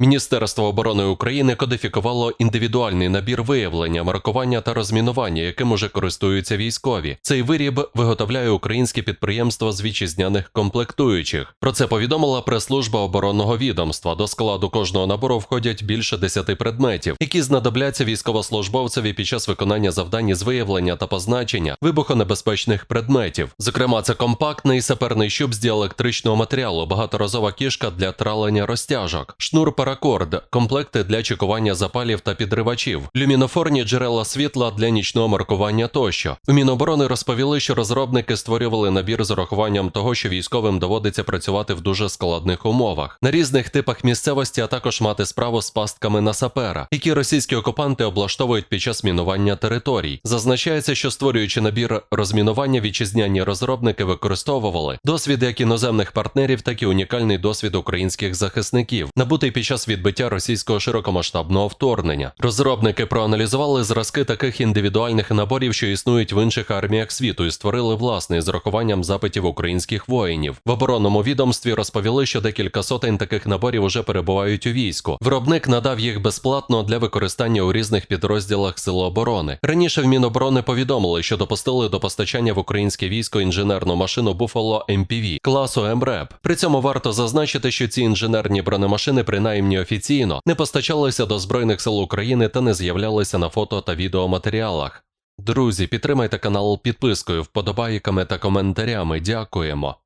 Міністерство оборони України кодифікувало індивідуальний набір виявлення, маркування та розмінування, яким уже користуються військові. Цей виріб виготовляє українське підприємство з вітчизняних комплектуючих. Про це повідомила прес-служба оборонного відомства. До складу кожного набору входять більше 10 предметів, які знадобляться військовослужбовцеві під час виконання завдань з виявлення та позначення вибухонебезпечних предметів. Зокрема, це компактний саперний щуп з діелектричного матеріалу, багаторазова кішка для тралення розтяжок, шнур паракорд, комплекти для чекування запалів та підривачів, люмінофорні джерела світла для нічного маркування тощо. У Міноборони розповіли, що розробники створювали набір з урахуванням того, що військовим доводиться працювати в дуже складних умовах на різних типах місцевості, а також мати справу з пастками на сапера, які російські окупанти облаштовують під час мінування територій. Зазначається, що створюючи набір розмінування, вітчизняні розробники використовували досвід як іноземних партнерів, так і унікальний досвід українських захисників, набутий під час відбиття російського широкомасштабного вторгнення. Розробники проаналізували зразки таких індивідуальних наборів, що існують в інших арміях світу, і створили власний з урахуванням запитів українських воїнів. В оборонному відомстві розповіли, що декілька сотень таких наборів уже перебувають у війську. Виробник надав їх безплатно для використання у різних підрозділах Сил оборони. Раніше в Міноборони повідомили, що допустили до постачання в українське військо інженерну машину Buffalo MPV класу МРЕП. При цьому варто зазначити, що ці інженерні бронемашини, принаймні офіційно, не постачалися до Збройних сил України та не з'являлися на фото та відеоматеріалах. Друзі, підтримайте канал підпискою, вподобайками та коментарями. Дякуємо.